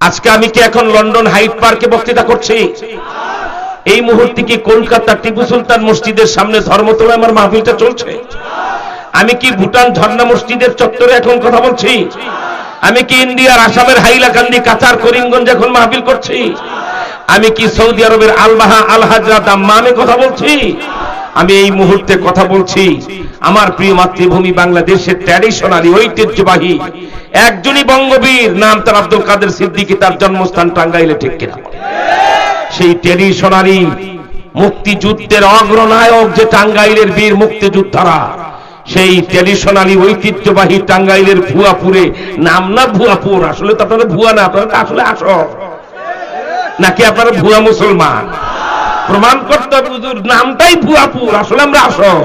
আজকে আমি কি এখন লন্ডন হাইট পার্কে বক্তৃতা করছি? এই মুহূর্তে কি কলকাতা টিপু সুলতান মসজিদের সামনে ধর্মতলায় আমার মাহফিলটা চলছে? আমি কি ভুটান ঝর্ণা মসজিদের চত্বরে এখন কথা বলছি? আমি কি ইন্ডিয়ার আসামের হাইলাকান্দি, কাতার, করিমগঞ্জ এখন মাহফিল করছি? আমি কি সৌদি আরবের আলবাহা আল হাজরা দাম্মামে কথা বলছি? আমি এই মুহূর্তে কথা বলছি, আমার প্রিয় মাতৃভূমি বাংলাদেশের ট্র্যাডিশনালি ঐতিহ্যবাহী একজনই বঙ্গবীর, নাম তার আব্দুল কাদের সিদ্দিকী, তার জন্মস্থান টাঙ্গাইলে, ঠিক কিনা? সেই ট্র্যাডিশনালি মুক্তিযুদ্ধের অগ্রনায়ক যে টাঙ্গাইলের বীর মুক্তিযোদ্ধারা, সেই ট্র্যাডিশনালি ঐতিহ্যবাহী টাঙ্গাইলের ভুয়াপুরে, নাম না ভুয়াপুর, আসলে তো আপনারা ভুয়া না, আপনারা আসলে আসর নাকি আপনারা ভুয়া মুসলমান? প্রমাণ করতে নামটাই ভুয়াপুর, আসলে আমরা আসর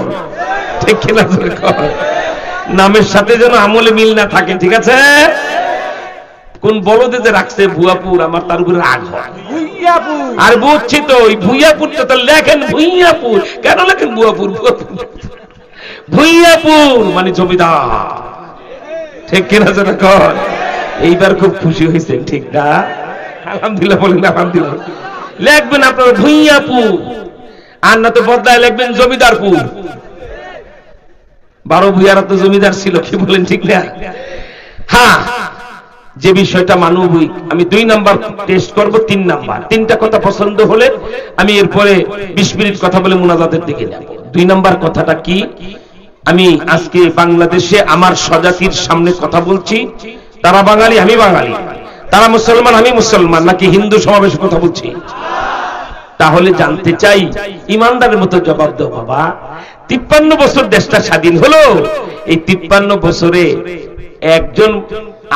ঠিক কিনা? নামের সাথে যেন আমলে মিল না থাকে ঠিক আছে? কোন বলদে যে রাখছে ভুয়াপুর আমার তার উপরে রাগ হয়। আর বুঝছি তো ওই ভুইয়াপুর তো লেখেন ভুইয়াপুর। কেন লেখেন ভুয়াপুর ভুয়াপুর? ভুইয়াপুর মানে জমিদার। ঠিক কিনা যেন কর এইবার খুব খুশি হয়েছেন ঠিক না? আলহামদুলিল্লাহ বলেন আলহামদুলিল্লাহ। লিখবেন আপনার ভুইয়াপুর। আর না তো বদলায় লিখবেন জমিদারপুর। বারো ভুইয়ারা তো জমিদার ছিল, কি বলেন ঠিক না? হ্যাঁ যে বিষয়টা মানবিক, আমি দুই নাম্বার টেস্ট করব, তিন নাম্বার। তিনটা কথা পছন্দ হলে আমি এরপরে বিশ মিনিট কথা বলে মুনাজাতের দিকে যাব। দুই নাম্বার কথাটা কি? আমি আজকে বাংলাদেশে আমার স্বজাতির সামনে কথা বলছি। তারা বাঙালি, আমি বাঙালি। তারা মুসলমান, আমি মুসলমান, নাকি হিন্দু সমাবেশে কথা বলছি? তাহলে জানতে চাই, ইমানদারের মতো জবাব দাও বাবা। তিপ্পান্ন বছর দেশটা স্বাধীন হলো। এই তিপ্পান্ন বছরে একজন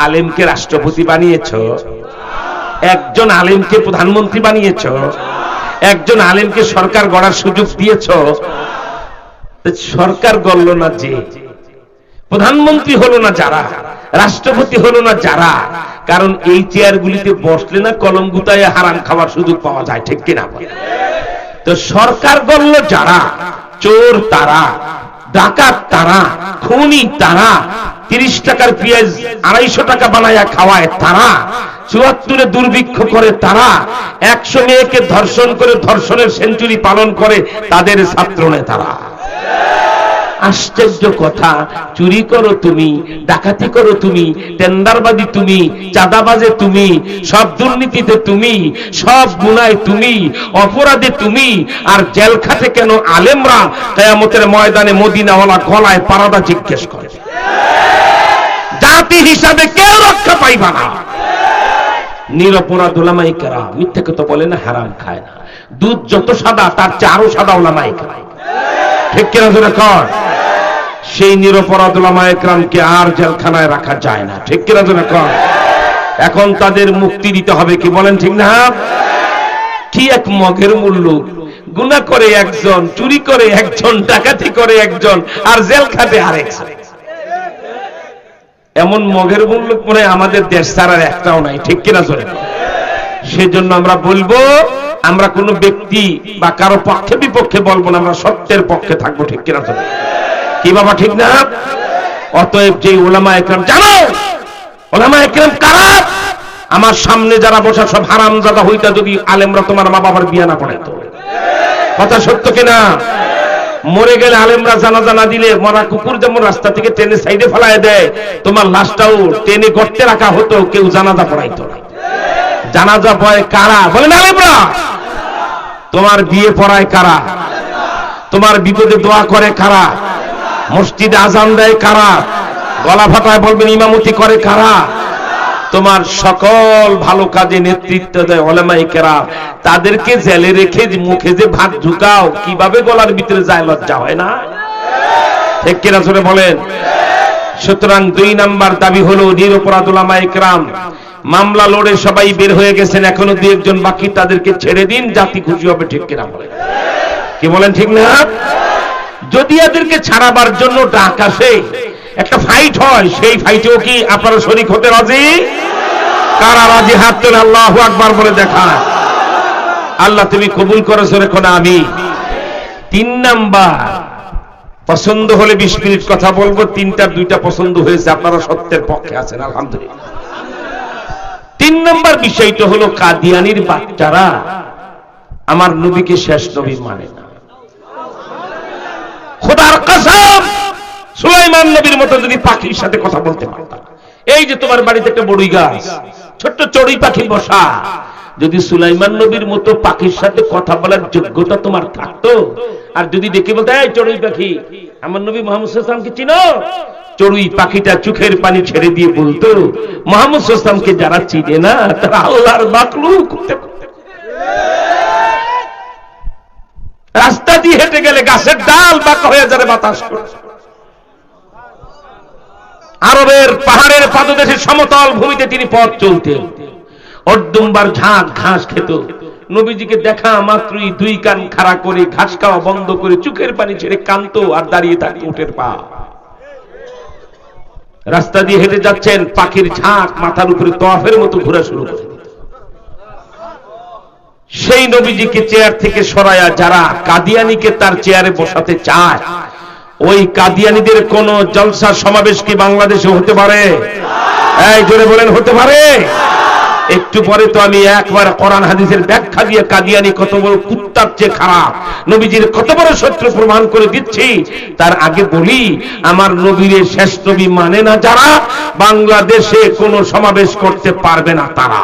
আলেমকে রাষ্ট্রপতি বানিয়েছ, একজন আলেমকে প্রধানমন্ত্রী বানিয়েছ, একজন আলেমকে সরকার গড়ার সুযোগ দিয়েছ। সরকার গড়ল না যে, প্রধানমন্ত্রী হলো না যারা, রাষ্ট্রপতি হলো না যারা, কারণ এই চেয়ারগুলিতে বসলে না কলম গুতায় হারাম খাওয়ার সুযোগ পাওয়া যায়, ঠিক কিনা তো সরকার গড়ল যারা চোর তারা, ডাকাত তারা, খুনি তারা, তিরিশ টাকার পেঁয়াজ, আড়াইশো টাকা বানায় খাওয়ায় তারা, চুয়াত্তরে দুর্ভিক্ষ করে তারা একশো মেয়েকে ধর্ষণ করে ধর্ষণের সেঞ্চুরি পালন করে তাদের ছাত্র নেতারা আশ্চর্য কথা। চুরি করো তুমি, ডাকাতি করো তুমি, টেন্ডারবাজি তুমি, চাঁদাবাজে তুমি, সব দুর্নীতিতে তুমি, সব গুনায় তুমি, অপরাধে তুমি, আর জেল খাতে কেন আলেমরা কেয়ামতের ময়দানে মদিনাওয়ালা গলায় পারাদা জিজ্ঞেস করে? জাতি হিসাবে কেউ রক্ষা পাইবা না। নিরপরাধ ওলামাই কারা মিথ্যে কথা বলে না, হারাম খায় না। দুধ যত সাদা, তার আরও সাদা ওলামাই খায় ঠিক কিনা জোরে কর? সেই নিরপরাধ ওলামা একরামকে আর জেলখানায় রাখা যায় না। ঠিক কিনা জোরে কর এখন তাদের মুক্তি দিতে হবে কি বলেন ঠিক না? কি এক মগের মূল্য? গুণা করে একজন, চুরি করে একজন, ডাকাতি করে একজন, আর জেল খাটে আরেকজন এমন মগের মূল্য মনে আমাদের দেশ ছাড়ার একটাও নাই, ঠিক কিনা জোরে সেজন্য আমরা বলব, আমরা কোনো ব্যক্তি বা কারও পক্ষে বিপক্ষে বলব না, আমরা সত্যের পক্ষে থাকব, ঠিক কিনা জোরে? কি বাবা, ঠিক না? অতএব যে ওলামা একরাম, জানো? ওলামা একরাম কারা? আমার সামনে যারা বসা সব হারাম জাদা হইতা যদি আলেমরা তোমার মা বাবার বিয়া না পড়াইতো কথা সত্য কিনা? মরে গেলে আলেমরা জানা জানা দিলে মরা কুকুর যেমন রাস্তা থেকে টেনে সাইডে ফেলায় দেয়, তোমার লাশটাও টেনে গর্তে রাখা হতো, কেউ জানাজা পড়াইতো না। জানাজা পড়ে কারা? বলেন আলেমরা? তোমার বিয়ে পড়ায় কারা? তোমার বিপদে দোয়া করে কারা? মসজিদে আজান দেয় কারা? গলা ফাটায় বলবেন, ইমামতি করে কারা? তোমার সকল ভালো কাজে নেতৃত্ব দেয় ওলামাই কেরা তাদেরকে জেলে রেখে মুখে যে ভাত ঢুকাও, কীভাবে গলার ভিতরে যায়, লজ্জা হয় না? ঠিক কিনা বলেন? সুতরাং দুই নাম্বার দাবি হলো নিরপরাধ মামলা লড়ে সবাই বের হয়ে গেছেন, এখনও দুই একজন বাকি তাদেরকে ছেড়ে দিন, জাতি খুশি হবে, ঠিক কিনা বলেন? কি বলেন, ঠিক না? যদি এদেরকে ছাড়াবার জন্য ডাক আসে, একটা ফাইট হয়, সেই ফাইটেও কি আপনারা শরিক হতে রাজি? কারা রাজি? হাত তোলে আল্লাহ আকবার বলে দেখায় আল্লাহ তুমি কবুল করেছ রেখো না, আমি। তিন নাম্বার, পছন্দ হলে বিশ মিনিট কথা বলব, তিনটা, দুইটা পছন্দ হয়েছে, আপনারা সত্যের পক্ষে আছেন, আলহামদুলিল্লাহ। তিন নম্বর বিষয়টা হলো কাদিয়ানির বাচ্চারা, আমার নবীকে শেষ নবী মানে না। খোদার কসম, সুলাইমান নবীর মতো যদি পাখির সাথে কথা বলতে পারতাম। এই যে তোমার বাড়িতে একটা বড়ই গাছ, ছোট্ট চড়ুই পাখি বসা, যদি সুলাইমান নবীর মতো পাখির সাথে কথা বলার যোগ্যতা তোমার থাকতো? আর যদি ডেকে বলতে, এই চড়ুই পাখি, আমার নবী মোহাম্মদ সাল্লামকে চিনো? চড়ুই পাখিটা চোখের পানি ছেড়ে দিয়ে বলতো, মোহাম্মদ সাল্লামকে যারা চিনে না, তারা আল্লাহর বাকলু করতে রাস্তা দিয়ে হেঁটে গেলে গাছের ডাল বাঁকা হয়ে যাবে বাতাস। আরবের পাহাড়ের পাদদেশে সমতল ভূমিতে তিনি পথ চলতেন। অর্ধুম্বার ঝাঁক ঘাস খেত। নবীজিকে দেখা মাত্রই দুই কান খাড়া করে ঘাস খাওয়া বন্ধ করে চোখের পানি ছেড়ে কান্ত আর দাঁড়িয়ে থাকতো উঠের পা। রাস্তা দিয়ে হেঁটে যাচ্ছেন পাখির ঝাঁক মাথার উপরে তফের মতো ঘোরা শুরু করে। সেই নবীজিকে চেয়ার থেকে সরায়া যারা কাদিয়ানিকে তার চেয়ারে বসাতে চায়, ওই কাদিয়ানিদের কোন জলসা সমাবেশ কি বাংলাদেশে হতে পারে? এই জোরে বলেন, হতে পারে। একটু পরে তো আমি একবার কোরআন হাদিসের ব্যাখ্যা দিয়ে কাদিয়ানি কত বড় কুত্তার চেয়ে খারাপ, নবীজির কত বড় শত্রু প্রমাণ করে দিচ্ছি। তার আগে বলি, আমার নবীর শেষ নবী মানে না যারা বাংলাদেশে কোনো সমাবেশ করতে পারবে না তারা।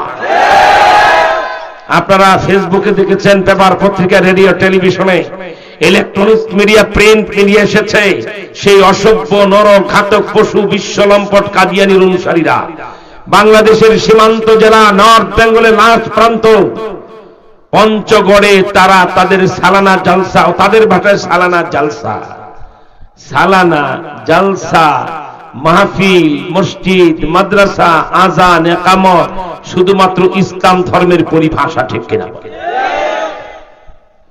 আপনারা ফেসবুকে দেখেছেন পেপার পত্রিকা, রেডিও, টেলিভিশনে ইলেকট্রনিক মিডিয়া প্রিন্ট মিডিয়া এসেছে। সেই অসভ্য নর ঘাতক পশু বিশ্বলম্পট কাদিয়ানির অনুসারীরা। বাংলাদেশের সীমান্ত জেলা নর্থ বেঙ্গলের লাস্ট প্রান্ত। পঞ্চগড়ে তারা তাদের সালানা জালসা তাদের ভাষায় সালানা জালসা। সালানা জালসা, মাহফিল, মসজিদ, মাদ্রাসা, আজান, একামত শুধুমাত্র ইসলাম ধর্মের পরিভাষা ঠিক কিনা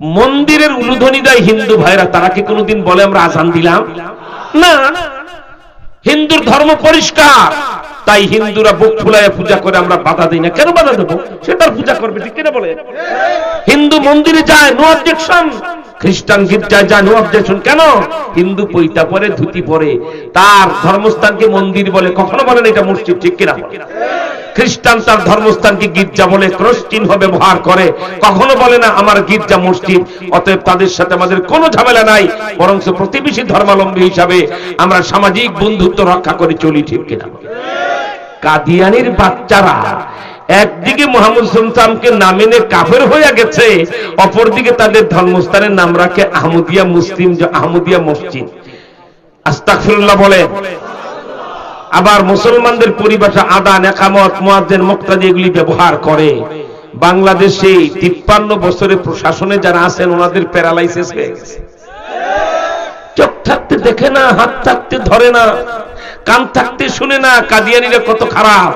মন্দিরের উলুধ্বনি দেয় হিন্দু ভাইরা, তারা কি কোনোদিন বলে আমরা আজান দিলাম? না। হিন্দুর ধর্ম পরিষ্কার। তাই হিন্দুরা বুক ফুলায় পূজা করে আমরা বাধা দিই না। কেন বাধা দেবো? সে তার পূজা করবে, ঠিক কিনা বলে? হিন্দু মন্দিরে যায় নো অবজেকশন খ্রিস্টান গির্জায় যায় নো অবজেকশন কেন? হিন্দু পৈতা পরে, ধুতি পরে। তার ধর্মস্থানকে মন্দির বলে। কখনো বলেন এটা মসজিদ, ঠিক কিনা খ্রিস্টান তার ধর্মস্থানকে গির্জা বলে ক্রস চিহ্ন ব্যবহার করে। কখনো বলে না আমার গির্জা মসজিদ, অতএব তাদের সাথে আমাদের কোনো ঝামেলা নাই বরং প্রতিবেশী ধর্মাবলম্বী হিসাবে আমরা সামাজিক বন্ধুত্ব রক্ষা করে চলি, ঠিক কিনা কাদিয়ানির বাচ্চারা একদিকে মোহাম্মদ সুলতানকে না মেনে কাফের হয়ে গেছে, অপরদিকে তাদের ধর্মস্থানের নাম রাখে আহমদিয়া মুসলিম আহমদিয়া মসজিদ। আস্তাকফিরুল্লাহ বলে। আবার মুসলমানদের পরিভাষা আদান, একামত, মুয়াজ্জিন, মুক্তাদি এগুলি ব্যবহার করে। বাংলাদেশে তিপ্পান্ন বছরের প্রশাসনে যারা আছেন, ওনাদের প্যারালাইসিস হয়ে গেছে। চোখ থাকতে দেখে না, হাত থাকতে ধরে না, কান থাকতে শুনে না, কাদিয়ানিরা কত খারাপ।